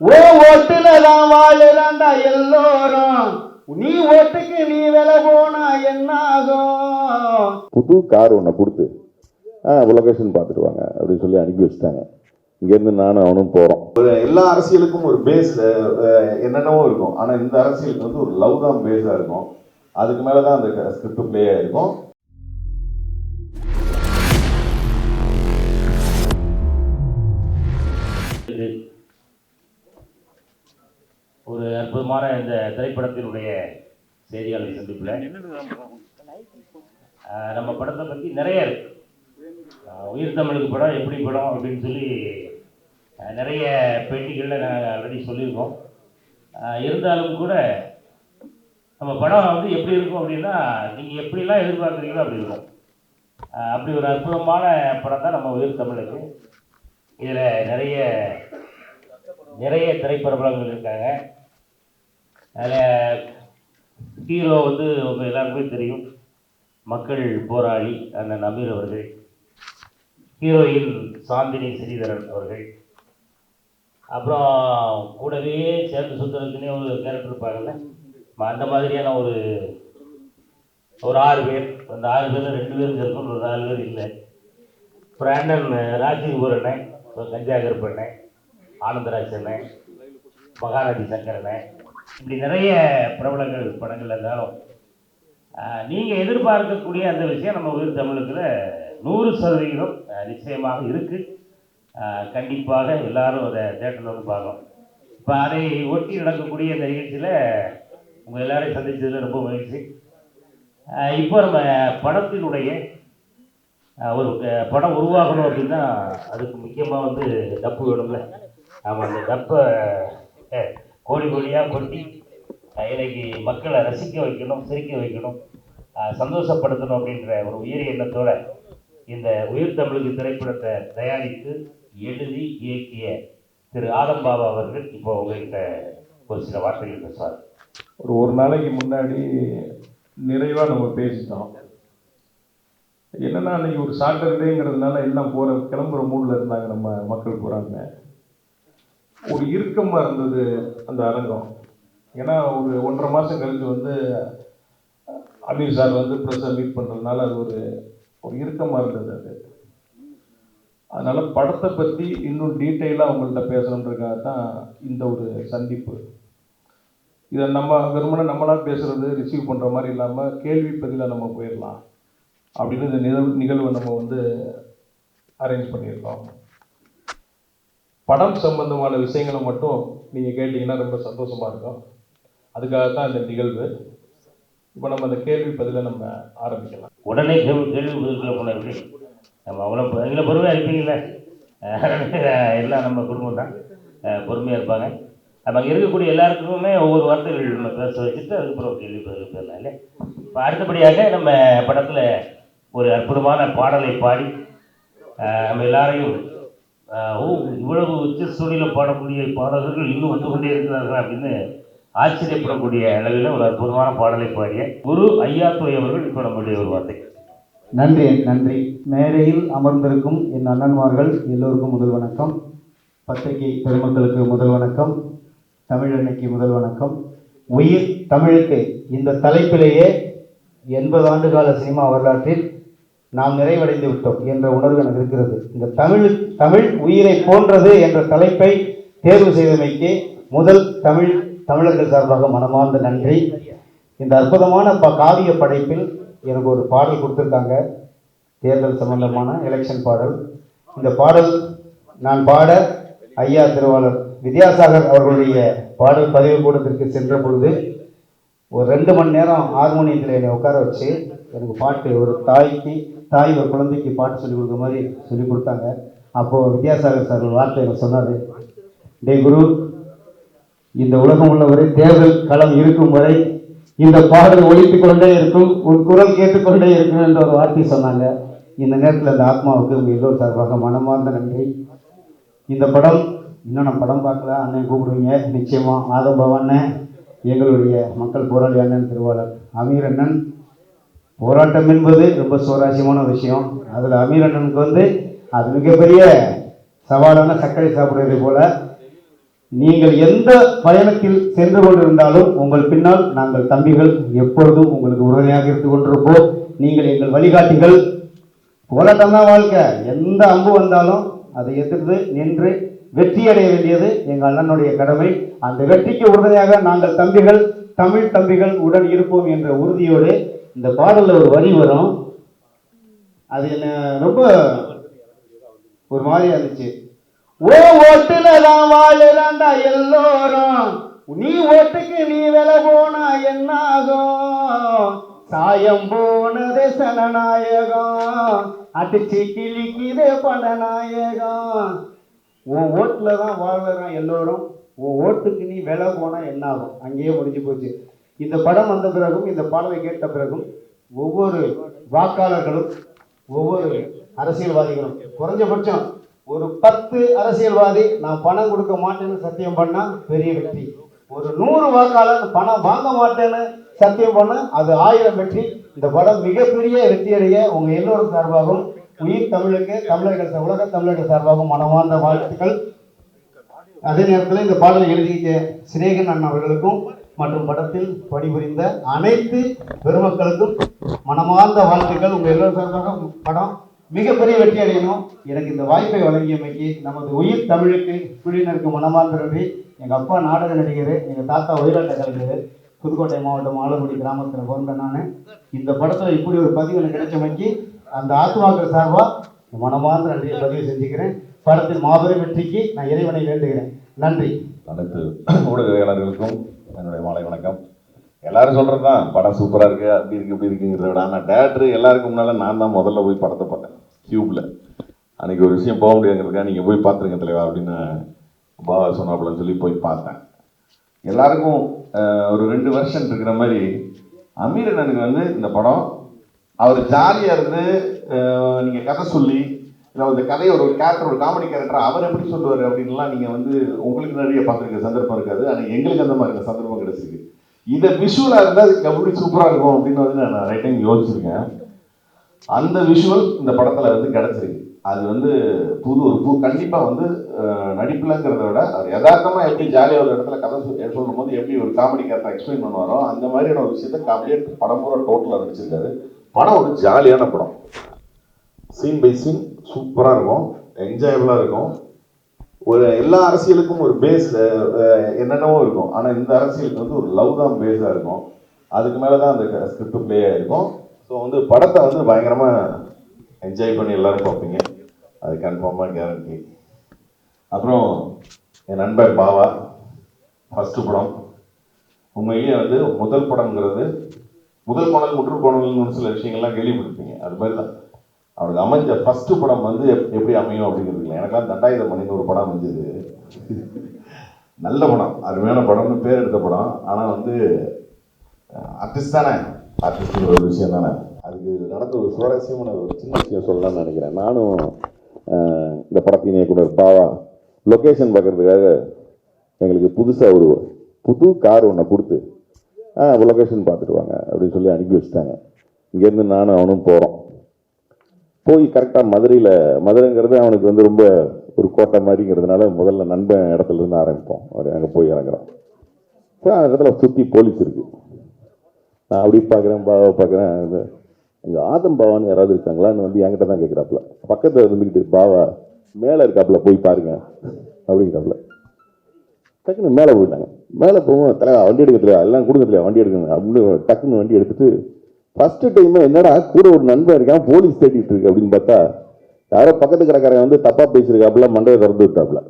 ஓ ஓட்டுல தான் வாழுறாண்டா எல்லோரும். நீ ஓட்டுக்கு நீ விலை போனா என்ன ஆகும் புது கார் ஒன்று கொடுத்து ஆ லொக்கேஷன் பார்த்துட்டு வாங்க அப்படின்னு சொல்லி அனுப்பி வச்சுட்டாங்க. இங்கேருந்து நானும் அவனும் போகிறோம் எல்லா அரசியலுக்கும் ஒரு பேஸ் என்னென்னவோ இருக்கும். ஆனால் இந்த அரசியலுக்கு வந்து ஒரு லவ் தான் பேஸாக இருக்கும். அதுக்கு மேலே தான் அந்த ஸ்கிரிப்ட் ப்ளே ஆகிருக்கும் ஒரு அற்புதமான இந்த திரைப்படத்தினுடைய செய்தியாளர் சந்திப்பில். நம்ம படத்தை பற்றி நிறைய இருக்கு. உயிர் தமிழுக்கு படம் எப்படி படம் அப்படின்னு சொல்லி நிறைய பேட்டிகளில் நாங்கள் ஆல்ரெடி சொல்லியிருக்கோம். இருந்தாலும் கூட நம்ம படம் வந்து எப்படி இருக்கும் அப்படின்னா நீங்கள் எப்படிலாம் எதிர்பார்க்குறீங்களோ அப்படி இருக்கும். அப்படி ஒரு அற்புதமான படம் தான் நம்ம உயிர் தமிழுக்கு. இதில் நிறைய நிறைய திரைப்பிரபலங்கள் இருக்காங்க. அதில் ஹீரோ வந்து உங்கள் எல்லாருக்குமே தெரியும். மக்கள் போராளி அண்ணன் அமீர் அவர்கள். ஹீரோயின் சாந்தினி ஸ்ரீதரன் அவர்கள். அப்புறம் கூடவே சேர்ந்த சுற்றுறதுக்குன்னே ஒரு கேரக்டர் இருப்பாங்கல்ல? ம- அந்த மாதிரியான ஒரு ஒரு ஆறு பேர். அந்த ஆறு பேரில் ரெண்டு பேரும் இருக்கணும் ஒரு நாலு பேர் இல்லை. அப்புறம் அண்ணன் ராஜீவ்பூர் அண்ணன் அப்புறம் கஞ்சா ஆனந்தராஜ் அண்ணன் மகாநதி அண்ணன். இப்படி நிறைய பிரபலங்கள் படங்கள் இருந்தாலும் நீங்கள் எதிர்பார்க்கக்கூடிய அந்த விஷயம் நம்ம உயிர் தமிழுக்குல நூறு சதவிகிதம் நிச்சயமாக இருக்குது கண்டிப்பாக எல்லாரும் அதை தேட்டரில் வந்து பார்க்கணும். இப்போ அதை ஒட்டி நடக்கக்கூடிய இந்த நிகழ்ச்சியில் உங்கள் எல்லாரையும் சந்தித்ததில் ரொம்ப மகிழ்ச்சி. இப்போ நம்ம படத்தினுடைய ஒரு படம் உருவாகணும் அப்படின்னா அதுக்கு முக்கியமாக வந்து டப்பு வேணும்ல. ஆமாம் அந்த டப்பை கோடி கோடியாக கொட்டி இன்னைக்கு மக்களை ரசிக்க வைக்கணும் சிரிக்க வைக்கணும் சந்தோஷப்படுத்தணும் அப்படின்ற ஒரு உயரிய எண்ணத்தோட இந்த உயிர் தமிழுக்கு திரைப்படத்தை தயாரித்து எழுதி இயக்கிய திரு ஆலம்பாபா அவர்கள் இப்போ உங்ககிட்ட ஒரு சில வார்த்தைகள் பேசுவார். ஒரு ஒரு நாளைக்கு முன்னாடி நிறைவாக நம்ம பேசிட்டோம். என்னன்னா அன்றைக்கி ஒரு சாட்டர்டேங்கிறதுனால எல்லாம் போகிற கிளம்புற மூடில் இருந்தாங்க நம்ம மக்கள் போகிறாங்க ஒரு இறுக்கமாக இருந்தது அந்த அரங்கம். ஏன்னா ஒரு ஒன்றரை மாதம் கழித்து வந்து அமீர் சார் வந்து ப்ரெஸ்ஸை மீட் பண்ணுறதுனால அது ஒரு ஒரு இறுக்கமாக இருந்தது அது. அதனால் படத்தை பற்றி இன்னும் டீட்டெயிலாக அவங்கள்ட்ட பேசணுன்றதுக்காக தான் இந்த ஒரு சந்திப்பு. இதை நம்ம வெறுமனே நம்மளாக பேசுகிறது ரிசீவ் பண்ணுற மாதிரி இல்லாமல் கேள்வி பதிலாக நம்ம போயிடலாம். அப்படின்னு இந்த நிகழ்வு நிகழ்வை நம்ம வந்து அரேஞ்ச் பண்ணியிருக்கோம். படம் சம்பந்தமான விஷயங்களை மட்டும் நீங்கள் கேட்டிங்கன்னா ரொம்ப சந்தோஷமாக இருக்கும். அதுக்காக தான் இந்த நிகழ்வு. இப்போ நம்ம அந்த கேள்வி பதிலை நம்ம ஆரம்பிக்கலாம். உடனே கேள்வி கேள்வி பதில்களை போனது நம்ம அவ்வளோ எங்களை பொறுமையாக இருப்பீங்களே எல்லாம் நம்ம குடும்பம் தான். பொறுமையாக இருப்பாங்க. நம்ம அங்கே இருக்கக்கூடிய எல்லாருக்குமே ஒவ்வொரு வார்த்தைகள் நம்ம பேச வச்சுட்டு அதுக்கப்புறம் கேள்வி பதில் போயிடலாம் இல்லை இப்போ அடுத்தபடியாக நம்ம படத்தில் ஒரு அற்புதமான பாடலை பாடி நம்ம எல்லாரையும் ஓ இவ்வளவு உச்ச சூழலில் பாடக்கூடிய பாடகர்கள் இன்னும் வந்து கொண்டே இருக்கிறார்கள் அப்படின்னு ஆச்சரியப்படக்கூடிய அளவில் ஒரு அற்புதமான பாடலை பாடிய குரு ஐயாத்துறை அவர்கள் இப்போ நம்முடைய ஒரு வார்த்தை. நன்றி நன்றி. மேடையில் அமர்ந்திருக்கும் என் அண்ணன்மார்கள் எல்லோருக்கும் முதல் வணக்கம். பத்திரிகை பெருமக்களுக்கு முதல் வணக்கம். தமிழன்னைக்கு முதல் வணக்கம். உயிர் தமிழுக்கு இந்த தலைப்பிலேயே எண்பது ஆண்டு கால சினிமா வரலாற்றில் நாம் நிறைவடைந்து விட்டோம் என்ற உணர்வு எனக்கு இருக்கிறது. இந்த தமிழ் தமிழ் உயிரை போன்றது என்ற தலைப்பை தேர்வு செய்தமைக்கு முதல் தமிழ் தமிழர்கள் சார்பாக மனமார்ந்த நன்றி. இந்த அற்புதமான ப காவிய படைப்பில் எனக்கு ஒரு பாடல் கொடுத்துருக்காங்க. தேர்தல் சம்பந்தமான எலெக்ஷன் பாடல். இந்த பாடல் நான் பாட ஐயா திருவாளர் வித்யாசாகர் அவர்களுடைய பாடல் பதிவு கூடத்திற்கு சென்ற பொழுது ஒரு ரெண்டு மணி நேரம் ஹார்மோனியத்தில் என்னை உட்கார வச்சு எனக்கு பாட்டு ஒரு தாய்க்கு தாய் ஒரு குழந்தைக்கு பாட்டு சொல்லி கொடுக்குற மாதிரி சொல்லி கொடுத்தாங்க. அப்போது வித்யாசாகர் சார் ஒரு வார்த்தை எனக்கு சொன்னார். டே குரு இந்த உலகம் உள்ளவரை தேர்தல் களம் இருக்கும் வரை இந்த பாடல் ஒழித்து கொண்டே இருக்கும் உன் குரல் கேட்டுக்கொண்டே இருக்கும் என்ற ஒரு வார்த்தை சொன்னாங்க. இந்த நேரத்தில் இந்த ஆத்மாவுக்கு உங்கள் எல்லோரும் சார்பாக மனமார்ந்த நன்றி. இந்த படம் இன்னும் நான் படம் பார்க்கல அண்ணன் கூப்பிடுவீங்க. நிச்சயமாக ஆதம்பவ எங்களுடைய மக்கள் போராளி அண்ணன் திருவாளர் அமீர் அண்ணன் போராட்டம் என்பது ரொம்ப சுவாரஸ்யமான விஷயம். அதில் அமீர் அண்ணனுக்கு வந்து அது மிகப்பெரிய சவாலான சர்க்கரை சாப்பிடுவதை போல நீங்கள் எந்த பயணத்தில் சென்று கொண்டிருந்தாலும் உங்கள் பின்னால் நாங்கள் தம்பிகள் எப்பொழுதும் உங்களுக்கு உறுதுணையாக இருந்து கொண்டிருப்போம். நீங்கள் எங்கள் வழிகாட்டிகள். போராட்டம் தான் வாழ்க்கை. எந்த அம்பு வந்தாலும் அதை எதிர்த்து நின்று வெற்றி அடைய வேண்டியது எங்கள் அண்ணனுடைய கடமை. அந்த வெற்றிக்கு உறுதுணையாக நாங்கள் தம்பிகள் தமிழ் தம்பிகள் உடன் இருப்போம் என்ற உறுதியோடு இந்த பாடலில் ஒரு வரி வரும். அது என்ன ரொம்ப ஒரு மாதிரியா இருந்துச்சு. ஓ ஓட்டுல தான் வாழுறாண்டா எல்லோரும். நீ ஓட்டுக்கு நீ விலை போனா என்ன ஆகும் சாயம் போனது சனநாயகம். அடிச்சு கிழிக்குதே பணநாயகம் உன் ஓட்டுல தான் வாழுறான் எல்லோரும். உன் ஓட்டுக்கு நீ விலை போனா என்னாகும்? அங்கேயே முடிஞ்சு போச்சு. இந்த படம் வந்த பிறகும் இந்த பாடலை கேட்ட பிறகும் ஒவ்வொரு வாக்காளர்களும் ஒவ்வொரு அரசியல்வாதிகளும் குறைஞ்சபட்சம் ஒரு பத்து அரசியல்வாதி நான் பணம் கொடுக்க மாட்டேன்னு சத்தியம் பண்ணா பெரிய வெற்றி. ஒரு நூறு வாக்காளர் பணம் வாங்க மாட்டேன்னு சத்தியம் பண்ண அது ஆயிரம் வெற்றி. இந்த படம் மிகப்பெரிய வெற்றியடைய உங்க எல்லோரும் சார்பாகவும் உயிர் தமிழுக்கு தமிழர்கள் உலக தமிழர்கள் சார்பாகவும் மனமார்ந்த வாழ்த்துக்கள். அதே நேரத்தில் இந்த பாடலை எழுதிய சிநேகன் அண்ணா அவர்களுக்கும் மற்றும் படத்தில் பணிபுரிந்த அனைத்து பெருமக்களுக்கும் மனமார்ந்த வாழ்த்துக்கள். உங்கள் எல்லோரும் சார்பாக படம் மிகப்பெரிய வெற்றி அடையணும். எனக்கு இந்த வாய்ப்பை வழங்கியமைக்கு நமது உயிர் தமிழுக்கு குழுவினருக்கு மனமார்ந்த நன்றி. எங்கள் அப்பா நாடக நடிகர் எங்கள் தாத்தா உயிராட்ட கலைஞர் புதுக்கோட்டை மாவட்டம் ஆலங்குடி கிராமத்தில் பிறந்த நான். இந்த படத்தில் இப்படி ஒரு பதிவு எனக்கு கிடைச்சமைக்கு அந்த ஆத்மாக்கள் சார்பாக மனமார்ந்த நன்றியை பதிவு செஞ்சுக்கிறேன். படத்தின் மாபெரும் வெற்றிக்கு நான் இறைவனை வேண்டுகிறேன். நன்றி. அனைத்து ஊடகவியலாளர்களுக்கும் என்னுடைய மாலை வணக்கம். எல்லாரும் சொல்கிறது தான் படம் சூப்பராக இருக்குது அப்படி இருக்கு இப்படி இருக்குங்கிறத விட ஆனால் டேரக்டர் எல்லாருக்கும் முன்னால் நான் தான் முதல்ல போய் படத்தை பார்த்தேன் டியூப்பில் அன்றைக்கி ஒரு விஷயம் போக முடியாதுங்கிறதுக்காக நீங்கள் போய் பார்த்துருங்க தலைவா அப்படின்னு பாபா சொன்னாப்புலன்னு சொல்லி போய் பார்த்தேன். எல்லாருக்கும் ஒரு ரெண்டு வருஷன் இருக்கிற மாதிரி அமீரனுக்கு வந்து இந்த படம் அவர் ஜாலியாக இருந்து நீங்கள் கதை சொல்லி இல்லை இந்த கதையை ஒரு கேரக்டர் ஒரு காமெடி கேரக்டர் அவர் எப்படி சொல்லுவார் அப்படின்லாம் நீங்கள் வந்து உங்களுக்கு நிறைய பார்த்துருக்க சந்தர்ப்பம் இருக்காது. ஆனால் எங்களுக்கு அந்த மாதிரி இருக்க சந்தர்ப்பம் கிடைச்சிருக்கு. இதை விஷுவலாக இருந்தால் அது எப்படி சூப்பராக இருக்கும் அப்படின்னு வந்து நான் ரைட் டைம் யோசிச்சிருக்கேன். அந்த விஷுவல் இந்த படத்தில் வந்து கிடச்சிருக்கு. அது வந்து புது ஒரு புது கண்டிப்பாக வந்து அஹ், நடிப்புலங்கிறத விட அவர் யதார்த்தமாக எப்படி ஜாலியாக ஒரு இடத்துல கதை சொல்லும் போது எப்படி ஒரு காமெடி கேரக்டர் எக்ஸ்பிளைன் பண்ணுவாரோ அந்த மாதிரியான ஒரு விஷயத்தை காமெடியாக படம் பூரா டோட்டலாக நடிச்சிருக்காரு. படம் ஒரு ஜாலியான படம். சீன் பை சீன் சூப்பராக இருக்கும். என்ஜாயபுளாக இருக்கும். ஒரு எல்லா அரசியலுக்கும் ஒரு பேஸ் என்னென்னவோ இருக்கும். ஆனால் இந்த அரசியலுக்கு வந்து ஒரு லவ் தான் பேஸாக இருக்கும். அதுக்கு மேலே தான் அந்த ஸ்கிரிப்ட் ப்ளே ஆகிருக்கும் ஸோ வந்து படத்தை வந்து பயங்கரமாக என்ஜாய் பண்ணி எல்லோரும் பார்ப்பீங்க. அது கன்ஃபார்மாக கேரண்டி அப்புறம் என் நண்பர் பாவா ஃபஸ்ட்டு படம். உண்மையிலேயே வந்து முதல் படங்கிறது முதல் படம் முற்று படங்கள்னு சில விஷயங்கள்லாம் கேள்விப்பட்டிருப்பீங்க. அது மாதிரி தான். அவனுக்கு அமைஞ்ச ஃபஸ்ட்டு படம் வந்து எப்- எப்படி அமையும் அப்படிங்கிறது இல்லை. எனக்கெல்லாம் தண்டாயுத மணின்னு ஒரு படம் அமைஞ்சது. நல்ல படம். அருமையான படம்னு பேர் எடுத்த படம். ஆனால் வந்து ஆர்டிஸ்ட் தானே. ஆர்டிஸ்ட் ஒரு விஷயம் தானே. அதுக்கு நடந்த ஒரு சுவாரஸ்யமான ஒரு சின்ன விஷயம் சொல்லலாம்னு நினைக்கிறேன். நானும் இந்த படத்தின் இயக்குனர் பாவா லொக்கேஷன் பார்க்குறதுக்காக எங்களுக்கு புதுசாக ஒரு புது கார் ஒன்றை கொடுத்து ஆ லொக்கேஷன் பார்த்துட்டு வாங்க அப்படின்னு சொல்லி அனுப்பி வச்சுட்டாங்க. இங்கேருந்து நானும் அவனும் போகிறோம் போய் கரெக்டாக மதுரையில் மதுரைங்கிறது அவனுக்கு வந்து ரொம்ப ஒரு கோட்டை மாதிரிங்கிறதுனால முதல்ல நண்பன் இடத்துல இருந்து ஆரம்பிப்போம். அவர் அங்கே போய் இறங்குறோம் இப்போ அந்த இடத்துல சுற்றி போலீஸ் இருக்குது நான் அப்படி பார்க்குறேன் பாவை பார்க்குறேன் இங்கே ஆதம் பாவான்னு யாராவது இருக்காங்களான்னு வந்து என்கிட்ட தான் கேட்குறாப்புல பக்கத்தில் இருந்துக்கிட்டு பாவா மேலே இருக்காப்புல போய் பாருங்க அப்படிங்கிறாப்புல டக்குன்னு மேலே போயிட்டாங்க. மேலே போகும் தலைவா வண்டி எடுக்கிறதுல எல்லாம் கொடுக்கறதுல வண்டி எடுக்கணும் அப்படின்னு டக்குன்னு வண்டி எடுத்துட்டு ஃபர்ஸ்ட் டைம் என்னடா கூட ஒரு நண்பன் இருக்கான் போலீஸ் தேடிட்டு இருக்கு அப்படின்னு பார்த்தா யாரோ பக்கத்து கடைக்காரன் வந்து தப்பா பேசியிருக்காப்புல மண்டையை திறந்து விட்டாப்புல.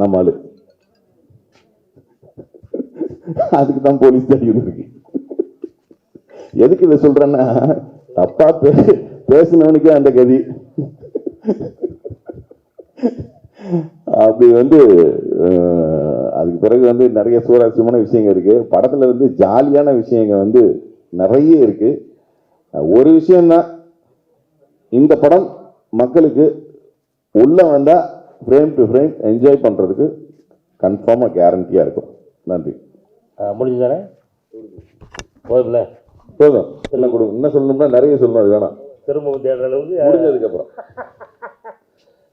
நம்ம ஆளு. அதுக்கு தான் போலீஸ் தேடி இருக்கு எதுக்கு இதை சொல்றேன்னா தப்பா பே பேசினவனுக்கே அந்த கதி. அப்படி வந்து அதுக்கு பிறகு வந்து நிறைய சுவாரஸ்யமான விஷயங்கள் இருக்கு. படத்துல வந்து ஜாலியான விஷயங்கள் வந்து நிறைய இருக்குது ஒரு விஷயம்தான். இந்த படம் மக்களுக்கு உள்ள வந்தா ஃப்ரேம் டு ஃப்ரேம் என்ஜாய் பண்றதுக்கு கன்ஃபார்மா கேரண்டியா இருக்கும். நன்றி. முடிஞ்சுதானே போதும்ல? போதும். என்ன கொடுங்க என்ன சொல்லணும்னா நிறைய சொல்லணும் அது வேணாம். திரும்பவும் தேடுற அளவுக்கு முடிஞ்சதுக்கு அப்புறம்.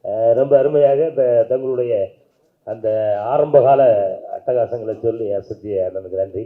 அஹ், ரொம்ப அருமையாக இந்த தங்களுடைய அந்த ஆரம்பகால அட்டகாசங்களை சொல்லி அசத்திய அண்ணனுக்கு நன்றி.